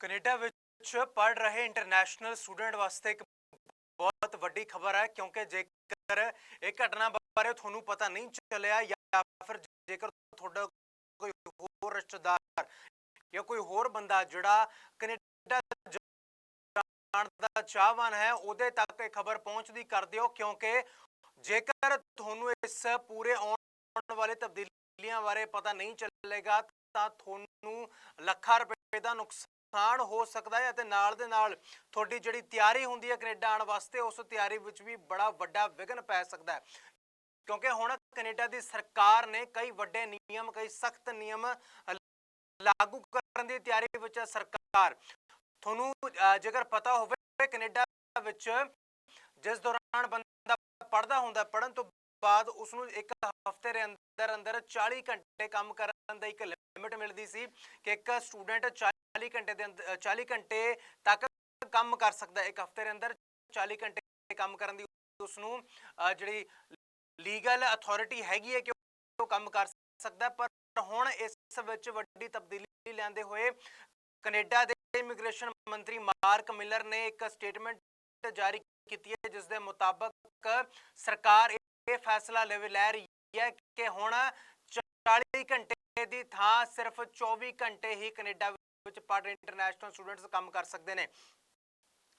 Canada ਵਿੱਚ ਪੜ ਰਹੇ ਇੰਟਰਨੈਸ਼ਨਲ ਸਟੂਡੈਂਟ ਵਾਸਤੇ ਇੱਕ ਬਹੁਤ ਵੱਡੀ ਖਬਰ ਹੈ, ਕਿਉਂਕਿ ਜੇਕਰ ਇਹ ਘਟਨਾ ਬਾਰੇ ਤੁਹਾਨੂੰ ਪਤਾ ਨਹੀਂ ਚੱਲਿਆ ਜਾਂ ਫਿਰ ਜੇਕਰ ਤੁਹਾਡਾ ਕੋਈ ਹੋਰ ਰਿਸ਼ਤੇਦਾਰ ਜਾਂ ਕੋਈ ਹੋਰ ਬੰਦਾ ਜਿਹੜਾ ਕੈਨੇਡਾ ਜਾਣ ਦਾ ਚਾਹਵਾਨ ਹੈ, ਉਹਦੇ ਤੱਕ ਇਹ ਖਬਰ ਪਹੁੰਚਦੀ ਕਰ ਦਿਓ, ਕਿਉਂਕਿ ਜੇਕਰ ਤੁਹਾਨੂੰ ਇਸ ਪੂਰੇ ਆਉਣ ਵਾਲੇ ਤਬਦੀਲੀਆਂ ਬਾਰੇ ਪਤਾ ਨਹੀਂ ਚੱਲੇਗਾ, ਤਾਂ ਤੁਹਾਨੂੰ ਲੱਖਾਂ ਰੁਪਏ ਦਾ ਨੁਕਸਾਨ ਹੋ ਸਕਦਾ ਹੈ ਅਤੇ ਨਾਲ ਦੇ ਨਾਲ ਤੁਹਾਡੀ ਜਿਹੜੀ ਤਿਆਰੀ ਹੁੰਦੀ ਹੈ ਕੈਨੇਡਾ ਆਉਣ ਵਾਸਤੇ, ਉਸ ਤਿਆਰੀ ਵਿੱਚ ਵੀ ਬੜਾ ਵੱਡਾ ਵਿਘਨ ਪੈ ਸਕਦਾ ਹੈ। ਕਿਉਂਕਿ ਹੁਣ ਕੈਨੇਡਾ ਦੀ ਸਰਕਾਰ ਨੇ ਕਈ ਵੱਡੇ ਨਿਯਮ, ਕਈ ਸਖਤ ਨਿਯਮ ਲਾਗੂ ਕਰਨ ਦੀ ਤਿਆਰੀ ਵਿੱਚ ਹੈ ਸਰਕਾਰ। ਤੁਹਾਨੂੰ ਜੇਕਰ ਪਤਾ ਹੋਵੇ, ਕੈਨੇਡਾ ਵਿੱਚ ਜਿਸ ਦੌਰਾਨ ਬੰਦਾ ਪੜਦਾ ਹੁੰਦਾ ਪੜਨ ਤੋਂ ਬਾਅਦ ਉਸ ਨੂੰ ਇੱਕ ਹਫ਼ਤੇ ਦੇ ਅੰਦਰ ਅੰਦਰ 40 ਘੰਟੇ ਕੰਮ ਕਰਨ ਦਾ ਇੱਕ ਲਿਮਿਟ ਮਿਲਦੀ ਸੀ ਕਿ ਇੱਕ ਸਟੂਡੈਂਟ 40 ਘੰਟੇ ਦੇ ਅੰਦਰ 40 ਘੰਟੇ ਤੱਕ ਕੰਮ ਕਰ ਸਕਦਾ, ਇੱਕ ਹਫ਼ਤੇ ਦੇ ਅੰਦਰ 40 ਘੰਟੇ ਕੰਮ ਕਰਨ ਦੀ ਉਸ ਨੂੰ ਜਿਹੜੀ ਲੀਗਲ ਅਥਾਰਟੀ ਹੈਗੀ ਹੈ ਕਿ ਉਹ ਕੰਮ ਕਰ ਸਕਦਾ ਪਰ ਹੁਣ ਇਸ ਵਿੱਚ ਵੱਡੀ ਤਬਦੀਲੀ ਲੈਂਦੇ ਹੋਏ ਕੈਨੇਡਾ ਦੇ ਇਮੀਗ੍ਰੇਸ਼ਨ ਮੰਤਰੀ ਮਾਰਕ ਮਿਲਰ ਨੇ ਇੱਕ ਸਟੇਟਮੈਂਟ ਜਾਰੀ ਕੀਤੀ ਹੈ ਜਿਸ ਦੇ ਮੁਤਾਬਕ ਸਰਕਾਰ ਇਹ ਫੈਸਲਾ ਲੈ ਰਹੀ ਹੈ ਕਿ ਹੁਣ 40 ਘੰਟੇ ਦੀ ਥਾਂ ਸਿਰਫ 24 ਘੰਟੇ ਹੀ ਕੈਨੇਡਾ ਵਿੱਚ ਪੜ੍ਹ ਰਹੇ ਇੰਟਰਨੈਸ਼ਨਲ ਸਟੂਡੈਂਟਸ ਕੰਮ ਕਰ ਸਕਦੇ ਨੇ।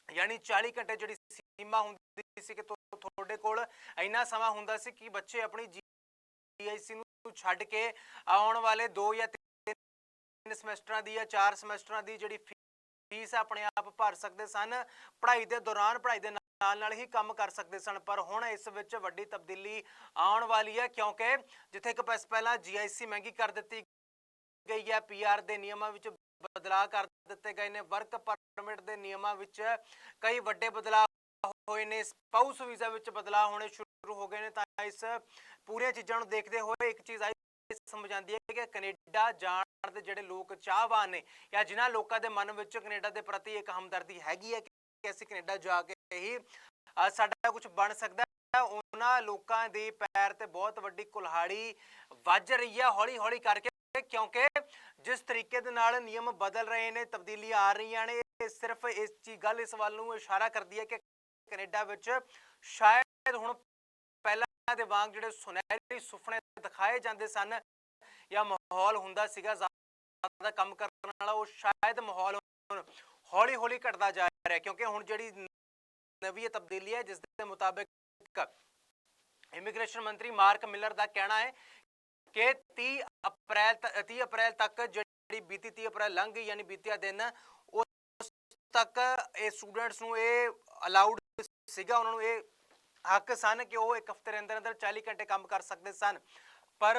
ਯਾਨੀ 40 ਘੰਟੇ ਜਿਹੜੀ ਸੀਮਾ ਹੁੰਦੀ ਸੀ ਕਿ ਤੁਹਾਡੇ ਕੋਲ ਇੰਨਾ ਸਮਾਂ ਹੁੰਦਾ ਸੀ ਕਿ ਬੱਚੇ ਆਪਣੀ ਜੀਆਈਸੀ ਨੂੰ ਛੱਡ ਕੇ ਆਉਣ ਵਾਲੇ 2 ਜਾਂ 3 ਸਮੈਸਟਰਾਂ ਦੀ ਜਾਂ 4 ਸਮੈਸਟਰਾਂ ਦੀ ਜਿਹੜੀ ਫੀਸ ਆਪਣੇ ਆਪ ਭਰ ਸਕਦੇ ਸਨ। ਪੜ੍ਹਾਈ ਦੇ ਦੌਰਾਨ, ਪੜ੍ਹਾਈ ਦੇ ਨਾਲ ਨਾਲ ਹੀ ਕੰਮ ਕਰ ਸਕਦੇ ਸਨ, ਪਰ ਹੁਣ ਇਸ ਵਿੱਚ ਵੱਡੀ ਤਬਦੀਲੀ ਆਉਣ ਵਾਲੀ ਹੈ, ਕਿਉਂਕਿ ਜਿੱਥੇ ਇੱਕ ਪਸ- ਪਹਿਲਾਂ ਜੀਆਈਸੀ ਮਹਿੰਗੀ ਕਰ ਦਿੱਤੀ ਗਈ ਹੈ ਪੀਆਰ ਦੇ ਨਿਯਮਾਂ ਵਿੱਚ ਬਦਲਾਅ ਕਰ ਦਿੱਤੇ ਗਏ ਨੇ ਵਰਕ ਪਰਮਿਟ ਦੇ ਨਿਯਮਾਂ ਵਿੱਚ ਕਈ ਵੱਡੇ ਬਦਲਾਅ ਹੋਏ ਨੇ ਸਪਾਊਸ ਵੀਜ਼ਾ ਵਿੱਚ ਬਦਲਾਅ ਹੋਣੇ ਸ਼ੁਰੂ ਹੋ ਗਏ ਨੇ, ਤਾਂ ਇਸ ਪੂਰੀਆਂ ਚੀਜ਼ਾਂ ਨੂੰ ਦੇਖਦੇ ਹੋਏ ਇੱਕ ਚੀਜ਼ ਆਈ ਸਮਝ ਆਉਂਦੀ ਹੈ ਕਿ ਕੈਨੇਡਾ ਜਾਣ ਦੇ ਜਿਹੜੇ ਲੋਕ ਚਾਹਵਾਨ ਨੇ ਜਾਂ ਜਿਨ੍ਹਾਂ ਲੋਕਾਂ ਦੇ ਮਨ ਵਿੱਚ ਕੈਨੇਡਾ ਦੇ ਪ੍ਰਤੀ ਇੱਕ ਹਮਦਰਦੀ ਹੈਗੀ ਹੈ ਕਿ ਅਸੀਂ ਕੈਨੇਡਾ ਜਾ ਕੇ ਹੀ ਸਾਡਾ ਕੁਝ ਬਣ ਸਕਦਾ ਹੈ। ਉਹਨਾਂ ਲੋਕਾਂ ਦੇ ਪੈਰ ਤੇ ਬਹੁਤ ਵੱਡੀ ਕੁਲਹਾੜੀ ਵੱਜ ਰਹੀ ਹੈ ਹੌਲੀ ਹੌਲੀ ਕਰਕੇ, ਕਿਉਂਕਿ ਜਿਸ ਤਰੀਕੇ ਦੇ ਨਾਲ ਨਿਯਮ ਬਦਲ ਰਹੇ ਨੇ ਤਬਦੀਲੀਆਂ ਆ ਰਹੀਆਂ ਨੇ, ਇਹ ਸਿਰਫ ਇਸ ਚੀ, ਗੱਲ ਇਸ ਵੱਲ ਨੂੰ ਇਸ਼ਾਰਾ ਕਰਦੀ ਹੈ ਕਿ ਕੈਨੇਡਾ ਵਿੱਚ ਸ਼ਾਇਦ ਹੁਣ ਪਹਿਲਾਂ ਦੇ ਵਾਂਗ ਜਿਹੜੇ ਸੁਨਹਿਰੀ ਸੁਪਨੇ ਦਿਖਾਏ ਜਾਂਦੇ ਸਨ ਜਾਂ ਮਾਹੌਲ ਹੁੰਦਾ ਸੀਗਾ, ਜ਼ਿਆਦਾ ਕੰਮ ਕਰਨ ਵਾਲਾ, ਉਹ ਸ਼ਾਇਦ ਮਾਹੌਲ ਹੌਲੀ ਹੌਲੀ ਘਟਦਾ ਜਾ ਰਿਹਾ, ਕਿਉਂਕਿ ਹੁਣ ਜਿਹੜੀ ਨਵੀਂ ਤਬਦੀਲੀ ਹੈ, ਜਿਸ ਦੇ ਮੁਤਾਬਕ ਇਮੀਗ੍ਰੇਸ਼ਨ ਮੰਤਰੀ ਮਾਰਕ ਮਿਲਰ ਦਾ ਕਹਿਣਾ ਹੈ ਕਿ 30 ਅਪ੍ਰੈਲ 30 ਅਪ੍ਰੈਲ ਤੱਕ ਜਿਹੜੀ ਬੀਤੀ 30 ਅਪ੍ਰੈਲ ਲੰਘ ਗਈ, ਯਾਨੀ ਬੀਤਿਆ ਦਿਨ, ਉਸ ਤੱਕ ਇਹ ਸਟੂਡੈਂਟਸ ਨੂੰ ਇਹ ਅਲਾਉਡ ਸੀਗਾ, ਉਹਨਾਂ ਨੂੰ ਇਹ ਹੱਕ ਸਨ ਕਿ ਉਹ ਇੱਕ ਹਫ਼ਤੇ ਦੇ ਅੰਦਰ ਅੰਦਰ 40 ਘੰਟੇ ਕੰਮ ਕਰ ਸਕਦੇ ਸਨ। ਪਰ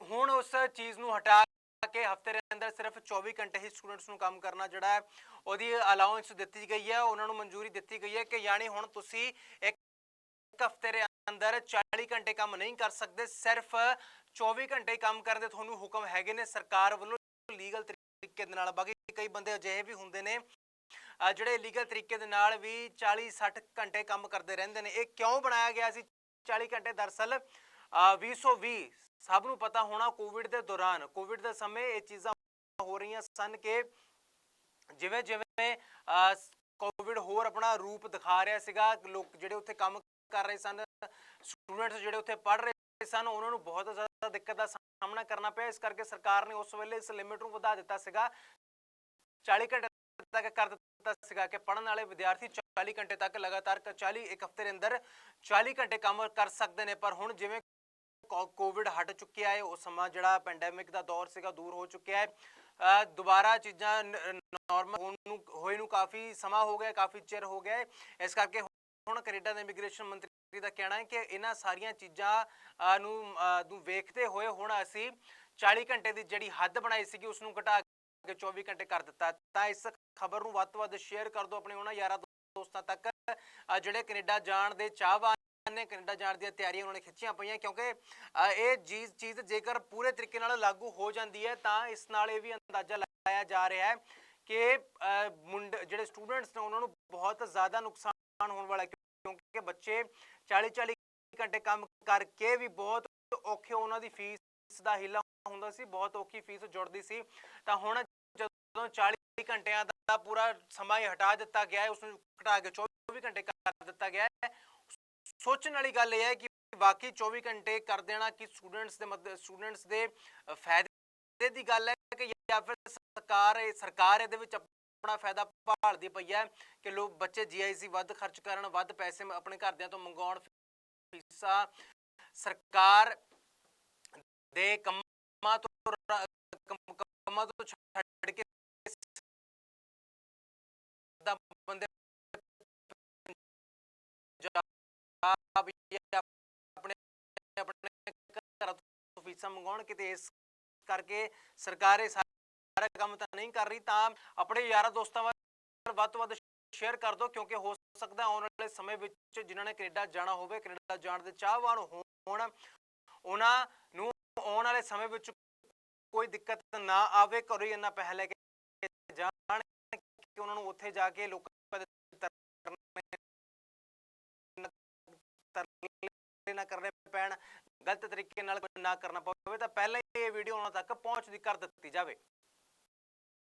ਹੁਣ ਉਸ ਚੀਜ਼ ਨੂੰ ਹਟਾ ਕੇ ਹਫ਼ਤੇ ਦੇ ਅੰਦਰ ਸਿਰਫ 24 ਘੰਟੇ ਹੀ ਸਟੂਡੈਂਟਸ ਨੂੰ ਕੰਮ ਕਰਨਾ ਜਿਹੜਾ ਹੈ, ਉਹਦੀ ਅਲਾਉਂਸ ਦਿੱਤੀ ਗਈ ਹੈ, ਉਹਨਾਂ ਨੂੰ ਮਨਜ਼ੂਰੀ ਦਿੱਤੀ ਗਈ ਹੈ ਕਿ ਯਾਨੀ ਹੁਣ ਤੁਸੀਂ ਇੱਕ ਹਫ਼ਤੇ ਦੇ ਅੰਦਰ 40 ਘੰਟੇ ਕੰਮ ਨਹੀਂ ਕਰ ਸਕਦੇ, ਸਿਰਫ 24 ਘੰਟੇ ਕੰਮ ਕਰਨ ਦੇ ਤੁਹਾਨੂੰ ਹੁਕਮ ਹੈਗੇ ਨੇ ਸਰਕਾਰ ਵੱਲੋਂ ਲੀਗਲ ਤਰੀਕੇ ਦੇ ਨਾਲ, ਬਾਕੀ ਕਈ ਬੰਦੇ ਅਜਿਹੇ ਵੀ ਹੁੰਦੇ ਨੇ ਜਿਹੜੇ ਲੀਗਲ ਤਰੀਕੇ ਦੇ ਨਾਲ ਵੀ 40 60 ਘੰਟੇ ਕੰਮ ਕਰਦੇ ਰਹਿੰਦੇ ਨੇ। ਇਹ ਕਿਉਂ ਬਣਾਇਆ ਗਿਆ ਸੀ 40 ਘੰਟੇ? ਦਰਸਲ 2020 ਸਭ ਨੂੰ ਪਤਾ ਹੋਣਾ ਕੋਵਿਡ ਦੇ ਦੌਰਾਨ। ਕੋਵਿਡ ਦੇ ਸਮੇਂ ਇਹ ਚੀਜ਼ਾਂ ਹੋ ਰਹੀਆਂ ਸਨ ਕਿ ਜਿਵੇਂ ਜਿਵੇਂ ਕੋਵਿਡ ਹੋਰ ਆਪਣਾ ਰੂਪ ਦਿਖਾ ਰਿਹਾ ਸੀਗਾ, ਲੋਕ ਜਿਹੜੇ ਉੱਥੇ ਕੰਮ ਕਰ ਰਹੇ ਸਨ ਸਟੂਡੈਂਟਸ ਜਿਹੜੇ ਉੱਥੇ ਪੜ੍ਹ ਰਹੇ ਸਨ, ਉਹਨਾਂ ਨੂੰ ਬਹੁਤ ਜ਼ਿਆਦਾ ਦਿੱਕਤ ਦਾ ਸਾਹਮਣਾ ਕਰਨਾ ਪਿਆ। ਇਸ ਕਰਕੇ ਸਰਕਾਰ ਨੇ ਉਸ ਵੇਲੇ ਇਸ ਲਿਮਿਟ ਨੂੰ ਵਧਾ ਦਿੱਤਾ ਸੀਗਾ। 40 ਘੰਟੇ ਤੱਕ ਕਰ ਦਿੱਤਾ ਸੀਗਾ ਕਿ ਪੜਨ ਵਾਲੇ ਵਿਦਿਆਰਥੀ 40 ਘੰਟੇ ਤੱਕ ਲਗਾਤਾਰ ਕ- 40 ਇੱਕ ਹਫ਼ਤੇ ਦੇ ਅੰਦਰ 40 ਘੰਟੇ ਕੰਮ ਕਰ ਸਕਦੇ ਨੇ। ਪਰ ਹੁਣ ਜਿਵੇਂ ਕੋਵਿਡ ਹਟ ਚੁੱਕਿਆ ਹੈ ਉਸ ਸਮਾਂ ਜਿਹੜਾ ਪੈਂਡੈਮਿਕ ਦਾ ਦੌਰ ਸੀਗਾ ਦੂਰ ਹੋ ਚੁੱਕਿਆ ਹੈ। ਦੁਬਾਰਾ ਚੀਜ਼ਾਂ ਨਾਰਮਲ ਹੋਣ ਨੂੰ, ਹੋਏ ਨੂੰ ਕਾਫੀ ਸਮਾਂ ਹੋ ਗਿਆ ਕਾਫੀ ਚਿਰ ਹੋ ਗਿਆ ਇਸ ਕਰਕੇ ਹੁਣ ਕੈਨੇਡਾ ਦੇ ਇਮੀਗ੍ਰੇਸ਼ਨ ਮੰਤਰੀ ਦਾ ਕਹਿਣਾ ਹੈ ਕਿ ਇਹਨਾਂ ਸਾਰੀਆਂ ਚੀਜ਼ਾਂ ਨੂੰ ਨੂੰ ਵੇਖਦੇ ਹੋਏ ਹੁਣ ਅਸੀਂ 40 ਘੰਟੇ ਦੀ ਜਿਹੜੀ ਹੱਦ ਬਣਾਈ ਸੀਗੀ, ਉਸ ਨੂੰ ਘਟਾ ਕੇ 24 ਘੰਟੇ ਕਰ ਦਿੱਤਾ। ਤਾਂ ਇਸ ਖਬਰ ਨੂੰ ਵੱਧ ਤੋਂ ਵੱਧ ਸ਼ੇਅਰ ਕਰ ਦਿਓ ਆਪਣੇ ਉਹਨਾਂ ਯਾਰਾਂ ਦੋਸਤਾਂ ਤੱਕ ਜਿਹੜੇ ਕੈਨੇਡਾ ਜਾਣ ਦੇ ਚਾਹਵਾਨ ਨੇ ਕੈਨੇਡਾ ਜਾਣ ਦੀਆਂ ਤਿਆਰੀਆਂ ਉਹਨਾਂ ਨੇ ਖਿੱਚੀਆਂ ਪਈਆਂ, ਕਿਉਂਕਿ ਇਹ ਚੀਜ਼ ਚੀਜ਼ ਜੇਕਰ ਪੂਰੇ ਤਰੀਕੇ ਨਾਲ ਲਾਗੂ ਹੋ ਜਾਂਦੀ ਹੈ, ਤਾਂ ਇਸ ਨਾਲ ਇਹ ਵੀ ਅੰਦਾਜ਼ਾ ਲਾਇਆ ਜਾ ਰਿਹਾ ਹੈ ਕਿ ਮੁੰਡੇ, ਜਿਹੜੇ ਸਟੂਡੈਂਟਸ ਨੇ ਉਹਨਾਂ ਨੂੰ ਬਹੁਤ ਜ਼ਿਆਦਾ ਨੁਕਸਾਨ ਹੋਣ ਵਾਲਾ ਕਿਉਂਕਿ ਬੱਚੇ 40 40 ਘੰਟੇ ਕੰਮ ਕਰਕੇ ਵੀ ਬਹੁਤ ਔਖੇ, ਉਹਨਾਂ ਦੀ ਫੀਸ ਦਾ ਹਿੱਲਾ ਹੁੰਦਾ ਸੀ, ਬਹੁਤ ਔਖੀ ਫੀਸ ਜੁੜਦੀ ਸੀ, ਤਾਂ ਹੁਣ ਜਦੋਂ 40 ਘੰਟਿਆਂ ਦਾ ਪੂਰਾ ਸਮਾਂ ਹੀ ਹਟਾ ਦਿੱਤਾ ਗਿਆ ਹੈ, ਉਸ ਨੂੰ ਘਟਾ ਕੇ 24 ਘੰਟੇ ਕਰ ਦਿੱਤਾ ਗਿਆ ਹੈ ਸੋਚਣ ਵਾਲੀ ਗੱਲ ਇਹ ਹੈ ਕਿ ਬਾਕੀ 24 ਘੰਟੇ ਕਰ ਦੇਣਾ ਕਿ ਸਟੂਡੈਂਟਸ ਦੇ ਮਤਲਬ ਸਟੂਡੈਂਟਸ ਦੇ ਫਾਇਦੇ ਦੀ ਗੱਲ ਹੈ ਕਿ ਜਾਂ ਫਿਰ ਸਰਕਾਰ ਸਰਕਾਰ ਇਹਦੇ ਵਿੱਚ ਆਪਣਾ ਫਾਇਦਾ ਭਾਲਦੀ ਪਈ ਹੈ ਕਿ ਲੋਕ ਬੱਚੇ ਜੀਆਈਸੀ ਵੱਧ ਖਰਚ ਕਰਨ, ਵੱਧ ਪੈਸੇ ਆਪਣੇ ਘਰਦਿਆਂ ਤੋਂ ਮੰਗਾਉਣ ਫੀਸਾਂ ਸਰਕਾਰ ਦੇ ਕੰਮਾਂ ਤੋਂ ਕੰਮ- ਕੰਮਾਂ ਤੋਂ ਛੱਡ ਕੇ ਪੰਜਾਬ ਆਪਣੇ ਆਪਣੇ ਘਰਾਂ ਤੋਂ ਫੀਸਾਂ ਮੰਗਾਉਣ ਕਿਤੇ ਇਸ ਕਰਕੇ ਸਰਕਾਰ ਇਹ ਸਾਰਾ ਕੰਮ ਤਾਂ ਨਹੀਂ ਕਰ ਰਹੀ, ਤਾਂ ਆਪਣੇ ਯਾਰਾਂ ਦੋਸਤਾਂ ਵੱਲ ਵੱਧ ਤੋਂ ਵੱਧ ਸ਼ੇਅਰ ਕਰ ਦਿਓ, ਕਿਉਂਕਿ ਹੋ ਸਕਦਾ ਆਉਣ ਵਾਲੇ ਸਮੇਂ ਵਿੱਚ ਜਿਨ੍ਹਾਂ ਨੇ ਕੈਨੇਡਾ ਜਾਣਾ ਹੋਵੇ, ਕੈਨੇਡਾ ਜਾਣ ਦੇ ਚਾਹਵਾਨ ਹੋਣ, ਉਹਨਾਂ ਨੂੰ ਆਉਣ ਵਾਲੇ ਸਮੇਂ ਵਿੱਚ ਕੋਈ ਦਿੱਕਤ ਨਾ ਆਵੇ, ਘਰੋਂ ਹੀ ਇੰਨਾ ਪੈਸਾ ਲੈ ਕੇ ਜਾਣ, ਕਿ ਉਹਨਾਂ ਨੂੰ ਉੱਥੇ ਜਾ ਕੇ ਲੋਕਾਂ ਨਾ ਕਰਨੇ ਪੈਣ, ਗਲਤ ਤਰੀਕੇ ਨਾਲ ਨਾ ਕਰਨਾ ਪਵੇ, ਤਾਂ ਪਹਿਲਾਂ ਹੀ ਇਹ ਵੀਡੀਓ ਉਹਨਾਂ ਤੱਕ ਪਹੁੰਚ ਦੀ ਕਰ ਦਿੱਤੀ ਜਾਵੇ।